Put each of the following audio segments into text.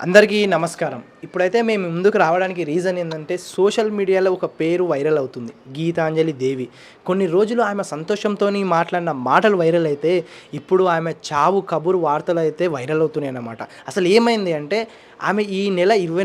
అందరికీ నమస్కారం. ఇప్పుడైతే మేము ముందుకు రావడానికి రీజన్ ఏంటంటే సోషల్ మీడియాలో ఒక పేరు వైరల్ అవుతుంది. గీతాంజలి దేవి. కొన్ని రోజులు ఆమె సంతోషంతో మాట్లాడిన మాటలు వైరల్ అయితే ఇప్పుడు ఆమె చావు కబురు వార్తలు అయితే వైరల్ అవుతున్నాయి అన్నమాట. అసలు ఏమైంది అంటే ఆమె ఈ నెల ఇరవై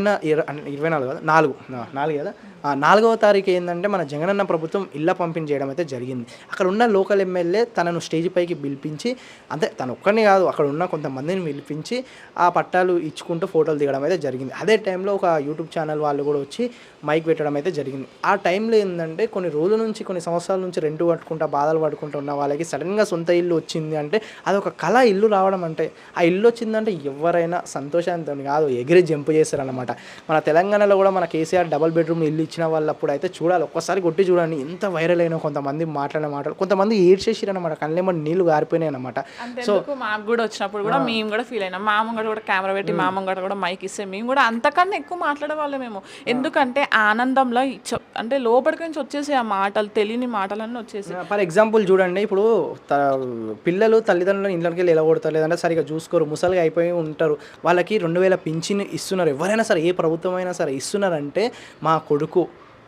ఇరవై నాలుగు కదా? నాలుగు. నాలుగు కదా? నాలుగవ తారీఖు ఏంటంటే మన జగనన్న ప్రభుత్వం ఇళ్ళ పంపిణీ చేయడం అయితే జరిగింది. అక్కడ ఉన్న లోకల్ ఎమ్మెల్యే తనను స్టేజ్ పైకి పిలిపించి అంతే తను ఒక్కరిని కాదు అక్కడ ఉన్న కొంతమందిని పిలిపించి ఆ పట్టాలు ఇచ్చుకుంటూ ఫోటోలు దిగడం అయితే జరిగింది. అదే టైంలో ఒక యూట్యూబ్ ఛానల్ వాళ్ళు కూడా వచ్చి మైక్ పెట్టడం అయితే జరిగింది. ఆ టైంలో ఏంటంటే కొన్ని రోజుల నుంచి కొన్ని సంవత్సరాల నుంచి రెంట్ పట్టుకుంటా బాధలు పడుకుంటూ ఉన్న వాళ్ళకి సడన్గా సొంత ఇల్లు వచ్చింది అంటే అదొక కళ ఇల్లు రావడం అంటే ఆ ఇల్లు వచ్చిందంటే ఎవరైనా సంతోషంతో కాదు ఎగిరి జంప్ చేస్తారనమాట మన తెలంగాణలో కూడా మన కేసీఆర్ డబల్ బెడ్రూమ్ ఇల్లు ఇచ్చిన వాళ్ళప్పుడు అయితే చూడాలి ఒక్కసారి కొట్టి చూడండి. ఎంత వైరల్ అయినా కొంతమంది మాట్లాడిన మాటలు కొంతమంది ఏడ్చేసిరనమాట కళ్ళేమో నీళ్ళు గారిపోయినాయి అనమాట అంతెందుకు మాకు కూడా వచ్చినప్పుడు కూడా మేము కూడా ఫీల్ అయినాం. మా ముంగట కూడా కెమెరా పెట్టి మా ముంగట కూడా మైక్ ఇస్తే మేము కూడా అంతకన్నా ఎక్కువ మాట్లాడే వాళ్ళం మేము ఎందుకంటే ఆనందంలో అంటే లోపలికి నుంచి వచ్చేసి ఆ మాటలు తెలియని మాటలన్నీ వచ్చేసి ఫర్ ఎగ్జాంపుల్ చూడండి ఇప్పుడు పిల్లలు తల్లిదండ్రులను ఇళ్ళకి వెళ్ళి కొడతారు లేదంటే సరిగా చూసుకోరు ముసలిగా అయిపోయి ఉంటారు. వాళ్ళకి రెండు వేల పింఛన్ ఇస్తున్నారు. ఎవరైనా సరే ఏ ప్రభుత్వం అయినా సరే ఇస్తున్నారంటే మా కొడుకు.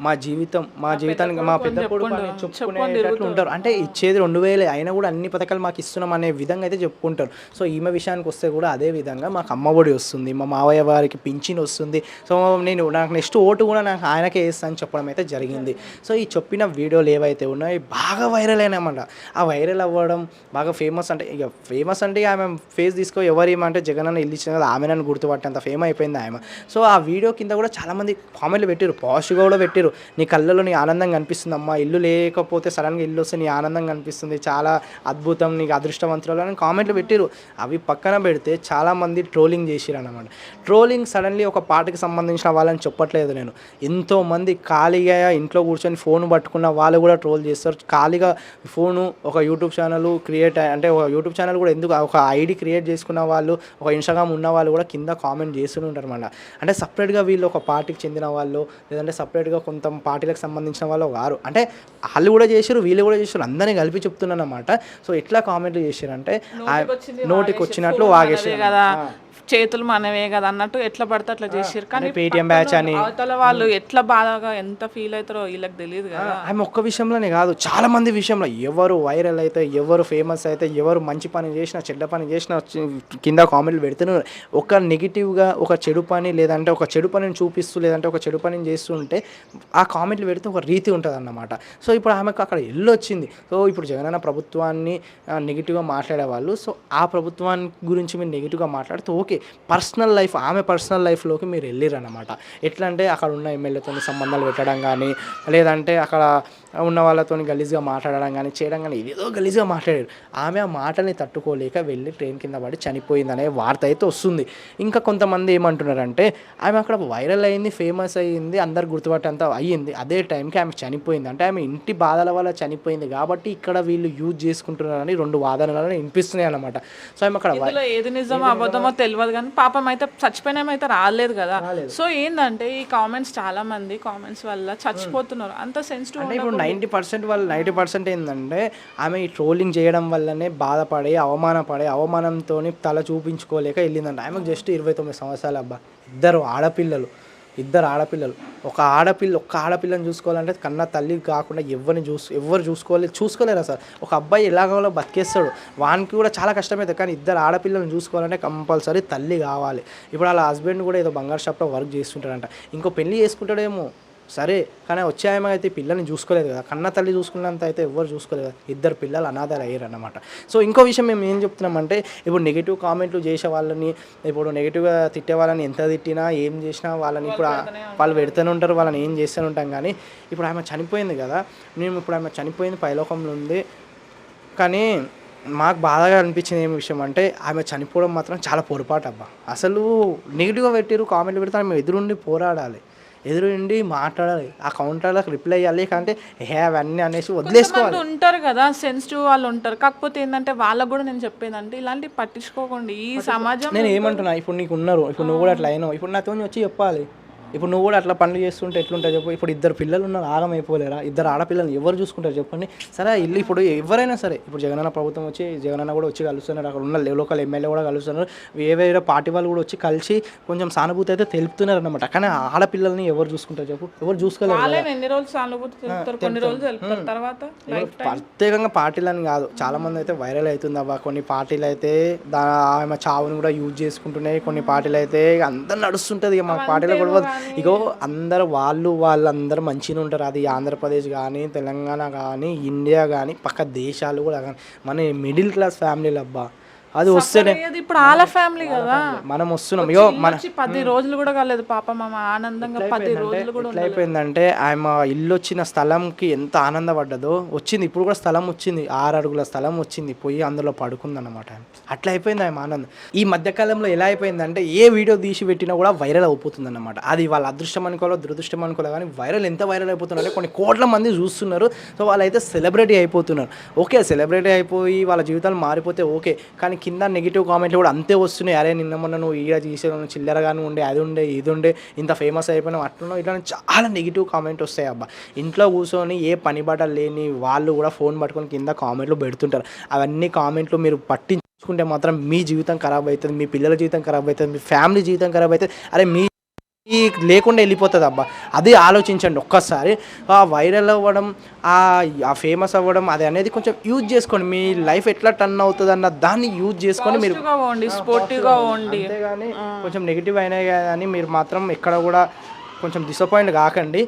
మా జీవితం మా జీవితానికి మా పెద్ద కొడుకు చెప్పుకునేటట్లు ఉంటారు. అంటే ఇచ్చేది రెండు వేలే అయినా కూడా అన్ని పథకాలు మాకు ఇస్తున్నాం అనే విధంగా అయితే చెప్పుకుంటారు. సో ఈమె విషయానికి వస్తే కూడా అదే విధంగా మాకు అమ్మఒడి వస్తుంది మా మావయ్య వారికి పింఛన్ వస్తుంది. సో నేను నాకు నెక్స్ట్ ఓటు కూడా నాకు ఆయనకే వేస్తా అని చెప్పడం అయితే జరిగింది. సో ఈ చెప్పిన వీడియోలు ఏవైతే ఉన్నాయో బాగా వైరల్ అయినాయన్నమాట. ఆ వైరల్ అవ్వడం బాగా ఫేమస్ అంటే ఇక ఫేమస్ అంటే ఆమె ఫేస్ తీసుకో ఎవరేమంటే జగన్ అన్న ఇల్లు ఇచ్చిన కదా ఆమె నన్ను గుర్తుపట్టేంత ఫేమ్ అయిపోయింది ఆమె. సో ఆ వీడియో కింద కూడా చాలామంది కామెంట్లు పెట్టారు పాజిటివ్గా కూడా పెట్టారు నీ కళ్ళలో నీ ఆనందం కనిపిస్తుంది అమ్మా. ఇల్లు లేకపోతే సడన్గా ఇల్లు వస్తే నీ ఆనందం కనిపిస్తుంది. చాలా అద్భుతం నీకు అదృష్టవంతురాలు అని కామెంట్లు పెట్టిరు అవి పక్కన పెడితే చాలామంది ట్రోలింగ్ చేసిరు అనమాట ట్రోలింగ్ సడన్లీ ఒక పాటకి సంబంధించిన వాళ్ళని చెప్పట్లేదు నేను. ఎంతోమంది ఖాళీగా ఇంట్లో కూర్చొని ఫోన్ పట్టుకున్న వాళ్ళు కూడా ట్రోల్ చేస్తారు. ఖాళీగా ఫోను ఒక యూట్యూబ్ ఛానల్ క్రియేట్ అంటే ఒక యూట్యూబ్ ఛానల్ కూడా ఎందుకు ఒక ఐడి క్రియేట్ చేసుకున్న వాళ్ళు ఒక ఇన్స్టాగ్రామ్ ఉన్న వాళ్ళు కూడా కింద కామెంట్ చేస్తూనే ఉంటారు అన్నమాట అంటే సపరేట్గా వీళ్ళు ఒక పార్టీకి చెందిన వాళ్ళు లేదంటే సపరేట్గా కొంత పార్టీలకు సంబంధించిన వాళ్ళు కారు అంటే వాళ్ళు కూడా చేసారు వీళ్ళు కూడా చేసారు అందరినీ కలిపి చెప్తున్నాను అనమాట సో ఎట్లా కామెంట్లు నోటికొచ్చింది నోటికి వచ్చినట్లు మనదే కదా. చేతులు మనవే కదా అన్నట్టు ఎట్లా పడితే అట్లా చేసారు కానీ పేటిఎం బ్యాచ్ అని. అవతల వాళ్ళు ఎట్లా బాధగా ఎంత ఫీల్ అవుతారో వీళ్ళకి తెలియదు కదా. ఆమె ఒక్క విషయంలోనే కాదు చాలా మంది విషయంలో. ఎవరు వైరల్ అయితే ఎవరు ఫేమస్ అయితే ఎవరు మంచి పని చేసినా చెడ్డ పని చేసినా కింద కామెంట్లు పెడుతున్నారు. ఒక నెగిటివ్గా ఒక చెడు పని లేదంటే ఒక చెడు పనిని చూపిస్తూ లేదంటే ఒక చెడు పనిని చేస్తుంటే ఆ కామెంట్లు పెడితే ఒక రీతి ఉంటుంది అన్నమాట సో ఇప్పుడు ఆమెకు అక్కడ ఎల్లు వచ్చింది. సో ఇప్పుడు జగనన్న ప్రభుత్వాన్ని నెగిటివ్గా మాట్లాడే వాళ్ళు సో ఆ ప్రభుత్వాన్ని గురించి మీరు నెగిటివ్గా మాట్లాడితే ఓకే. పర్సనల్ లైఫ్ ఆమె పర్సనల్ లైఫ్లోకి మీరు వెళ్ళిరు అనమాట ఎట్లా అంటే అక్కడ ఉన్న ఎమ్మెల్యేతో సంబంధాలు పెట్టడం కానీ లేదంటే అక్కడ ఉన్న వాళ్ళతో గలీజ్గా మాట్లాడడం కానీ చేయడం కానీ ఏదో గలీజ్గా మాట్లాడారు. ఆమె ఆ మాటని తట్టుకోలేక వెళ్ళి ట్రైన్ కింద పడి చనిపోయిందనే వార్త అయితే వస్తుంది. ఇంకా కొంతమంది ఏమంటున్నారంటే ఆమె అక్కడ వైరల్ అయింది ఫేమస్ అయ్యింది అందరు గుర్తుపట్టేంత అయ్యింది. అదే టైంకి ఆమె చనిపోయింది. అంటే ఆమె ఇంటి బాధల వల్ల చనిపోయింది కాబట్టి ఇక్కడ వీళ్ళు యూజ్ చేసుకుంటున్నారని రెండు వాదనలు వినిపిస్తున్నాయి అనమాట సో ఆమె అక్కడ ఏది నిజమో అబద్ధమో తెలియదు కానీ పాపం అయితే చచ్చిపోయిన అయితే రాలేదు కదా. సో ఏంటంటే ఈ కామెంట్స్ చాలా మంది కామెంట్స్ వల్ల చచ్చిపోతున్నారు. అంత సెన్సిటివ్ అంటే ఇప్పుడు నైంటీ పర్సెంట్ వాళ్ళు నైంటీ పర్సెంట్ ఏంటంటే ఆమె ఈ ట్రోలింగ్ చేయడం వల్లనే బాధపడి అవమానపడి అవమానంతో తల చూపించుకోలేక వెళ్ళిందంట. ఆమెకు జస్ట్ ఇరవై తొమ్మిది సంవత్సరాలు అబ్బా. ఇద్దరు ఆడపిల్లలు. ఇద్దరు ఆడపిల్లలు. ఒక ఆడపిల్ల ఒక్క ఆడపిల్లని చూసుకోవాలంటే కన్నా తల్లి కాకుండా ఎవరిని చూసు ఎవరు చూసుకోలేదు చూసుకోలేరు సార్? ఒక అబ్బాయి ఎలాగోలో బతికేస్తాడు. వానికి కూడా చాలా కష్టమవుతుంది కానీ ఇద్దరు ఆడపిల్లని చూసుకోవాలంటే కంపల్సరీ తల్లి కావాలి. ఇప్పుడు వాళ్ళ హస్బెండ్ కూడా ఏదో బంగారు షాప్లో వర్క్ చేస్తుంటాడంట. ఇంకో పెళ్ళి చేసుకుంటాడేమో. సరే కానీ వచ్చే ఆమె అయితే పిల్లల్ని చూసుకోలేదు కదా. కన్న తల్లి చూసుకున్నంత అయితే ఎవరు చూసుకోలేదు కదా. ఇద్దరు పిల్లలు అనాథాలు అయ్యారు అన్నమాట. సో ఇంకో విషయం మేము ఏం చెప్తున్నామంటే ఇప్పుడు నెగిటివ్ కామెంట్లు చేసే వాళ్ళని ఇప్పుడు నెగిటివ్గా తిట్టే వాళ్ళని ఎంత తిట్టినా ఏం చేసినా వాళ్ళని ఇప్పుడు వాళ్ళు పెడుతూనే ఉంటారు. వాళ్ళని ఏం చేస్తూనే ఉంటాం. కానీ ఇప్పుడు ఆమె చనిపోయింది కదా. మేము ఇప్పుడు ఆమె చనిపోయింది పైలోకంలో ఉంది. కానీ మాకు బాధగా అనిపించింది ఏం విషయం అంటే ఆమె చనిపోవడం మాత్రం చాలా పొరపాటు అబ్బా. అసలు నెగిటివ్గా పెట్టారు కామెంట్లు పెడితే ఆమె ఎదురుండి పోరాడాలి. ఎదురుండి మాట్లాడాలి. ఆ కౌంటర్లకు రిప్లై ఇవ్వాలి కంటే హే అవన్నీ అనేసి వదిలేసుకోవాలి. ఉంటారు కదా సెన్సిటివ్ వాళ్ళు ఉంటారు. కాకపోతే ఏంటంటే వాళ్ళకు కూడా నేను చెప్పేది అంటే ఇలాంటివి పట్టించుకోకండి. ఈ సమాజం నేను ఏమంటున్నా ఇప్పుడు నీకు ఉన్నారు. ఇప్పుడు నువ్వు కూడా అట్లా అయినావు. ఇప్పుడు నాతో వచ్చి చెప్పాలి. ఇప్పుడు నువ్వు కూడా అట్లా పనులు చేస్తుంటే ఎట్లుంటాయి చెప్పు. ఇప్పుడు ఇద్దరు పిల్లలు ఉన్నారు ఆగం అయిపోలేరా? ఇద్దరు ఆడపిల్లలు ఎవరు చూసుకుంటారు చెప్పండి. సరే ఇల్లు ఇప్పుడు ఎవరైనా సరే ఇప్పుడు జగనన్న ప్రభుత్వం వచ్చి జగనన్న కూడా వచ్చి కలుస్తున్నారు. అక్కడ ఉన్న లోకల్ ఎమ్మెల్యే కూడా కలుస్తున్నారు. వేరే వేరే పార్టీ వాళ్ళు కూడా వచ్చి కలిసి కొంచెం సానుభూతి అయితే తెలుపుతున్నారు అనమాట కానీ ఆడపిల్లల్ని ఎవరు చూసుకుంటారు చెప్పు? ఎవరు చూసుకోలేరు లైఫ్ ప్రత్యేకంగా పార్టీలని కాదు. చాలా మంది అయితే వైరల్ అవుతుంది అవ్వ కొన్ని పార్టీలు అయితే దా ఆమె చావుని కూడా యూజ్ చేసుకుంటున్నాయి. కొన్ని పార్టీలు అయితే అందరు నడుస్తుంటుంది ఇక మా పార్టీలో కూడా ఇగో అందరు వాళ్ళు వాళ్ళందరూ మంచిగా ఉంటారు. అది ఆంధ్రప్రదేశ్ కానీ తెలంగాణ కానీ ఇండియా కానీ పక్క దేశాలు కూడా కానీ. మన మిడిల్ క్లాస్ ఫ్యామిలీలు అబ్బా అది వస్తేనే ఇప్పుడు వాళ్ళ ఫ్యామిలీ కదా. మనం వస్తున్నాం. ఇగో మన పది రోజులు కూడా కాలేదు పాప మామ ఆనందంగా పది రోజులు కూడా అయిపోయిందంటే ఆమె ఇల్లు వచ్చిన స్థలంకి ఎంత ఆనందపడ్డదో వచ్చింది. ఇప్పుడు కూడా స్థలం వచ్చింది. ఆరు అడుగుల స్థలం వచ్చింది. పోయి అందులో పడుకుందన్నమాట అట్లా అయిపోయింది ఆమె ఆనందం. ఈ మధ్యకాలంలో ఎలా అయిపోయిందంటే ఏ వీడియో తీసి పెట్టినా కూడా వైరల్ అయిపోతుంది అనమాట అది వాళ్ళ అదృష్టం అనుకోవాలో దురదృష్టం అనుకోలే కానీ వైరల్ ఎంత వైరల్ అయిపోతుందంటే కొన్ని కోట్ల మంది చూస్తున్నారు. సో వాళ్ళైతే సెలబ్రిటీ అయిపోతున్నారు. ఓకే సెలబ్రిటీ అయిపోయి వాళ్ళ జీవితాలు మారిపోతే ఓకే. కానీ కింద నెగిటివ్ కామెంట్లు కూడా అంతే వస్తున్నాయి. అరే నిన్న మొన్న నువ్వు ఈడ చేసాను చిల్లరగాను ఉండే అది ఉండే ఇది ఉండే ఇంత ఫేమస్ అయిపోయినావు అట్లున్నావు ఇట్లా చాలా నెగిటివ్ కామెంట్ వస్తాయి అబ్బా. ఇంట్లో కూర్చొని ఏ పని బట్ట లేని వాళ్ళు కూడా ఫోన్ పట్టుకొని కింద కామెంట్లు పెడుతుంటారు. అవన్నీ కామెంట్లు మీరు పట్టించుకుంటే మాత్రం మీ జీవితం ఖరాబ్ అవుతుంది మీ పిల్లల జీవితం ఖరాబ్ అవుతుంది మీ ఫ్యామిలీ జీవితం ఖరాబ్ అవుతుంది. అరే మీ ఈ లేకుండా వెళ్ళిపోతుంది అబ్బా. అది ఆలోచించండి ఒక్కసారి. ఆ వైరల్ అవ్వడం ఆ ఫేమస్ అవ్వడం అది అనేది కొంచెం యూజ్ చేసుకోండి. మీ లైఫ్ ఎట్లా టర్న్ అవుతుంది అన్న దాన్ని యూజ్ చేసుకొని మీరు ఉండి అంతేగాని కొంచెం నెగిటివ్ అయినాయి కానీ మీరు మాత్రం ఎక్కడ కూడా కొంచెం డిసప్పాయింట్ కాకండి.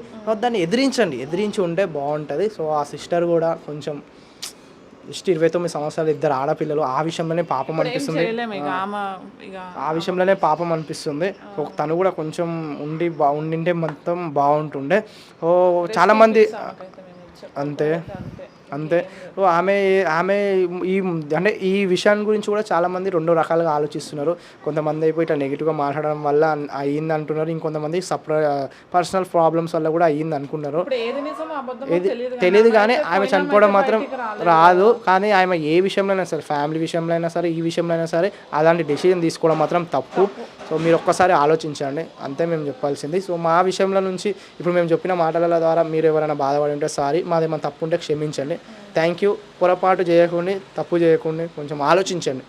దాన్ని ఎదిరించండి. ఎదిరించి ఉంటే బాగుంటుంది. సో ఆ సిస్టర్ కూడా కొంచెం జస్ట్ ఇరవై తొమ్మిది సంవత్సరాలు ఇద్దరు ఆడపిల్లలు ఆ విషయంలోనే పాపం అనిపిస్తుంది. ఆ. విషయంలోనే పాపం అనిపిస్తుంది. తను కూడా కొంచెం ఉండి ఉండింటే మొత్తం బాగుంటుండే. ఓ చాలా మంది ఆమెకైతే మేము ఇచ్చాం. అంతే. అంతే. ఆమె ఆమె ఈ అంటే ఈ విషయాన్ని గురించి కూడా చాలా మంది రెండు రకాలుగా ఆలోచిస్తున్నారు. కొంతమంది అయిపోయి ఇట్లా నెగిటివ్గా మాట్లాడడం వల్ల అయ్యింది అంటున్నారు ఇంకొంతమంది సప్ర పర్సనల్ ప్రాబ్లమ్స్ వల్ల కూడా అయ్యింది అనుకున్నారు ఏది తెలియదు కానీ ఆమె చనిపోవడం మాత్రం రాదు. కానీ ఆమె ఏ విషయంలో అయినా సరే ఫ్యామిలీ విషయంలో అయినా సరే ఈ విషయంలో అయినా సరే అలాంటి డెసిజన్ తీసుకోవడం మాత్రం తప్పు. సో మీరు ఒక్కసారి ఆలోచించండి. అంతే మేము చెప్పాల్సింది. సో మా విషయంలో నుంచి ఇప్పుడు మేము చెప్పిన మాటల ద్వారా మీరు ఎవరైనా బాధపడి ఉంటే సారీ. మాదేమైనా తప్పు ఉంటే క్షమించండి. Thank you. పొరపాటు చేయకుండా తప్పు చేయకుండా కొంచెం ఆలోచించండి.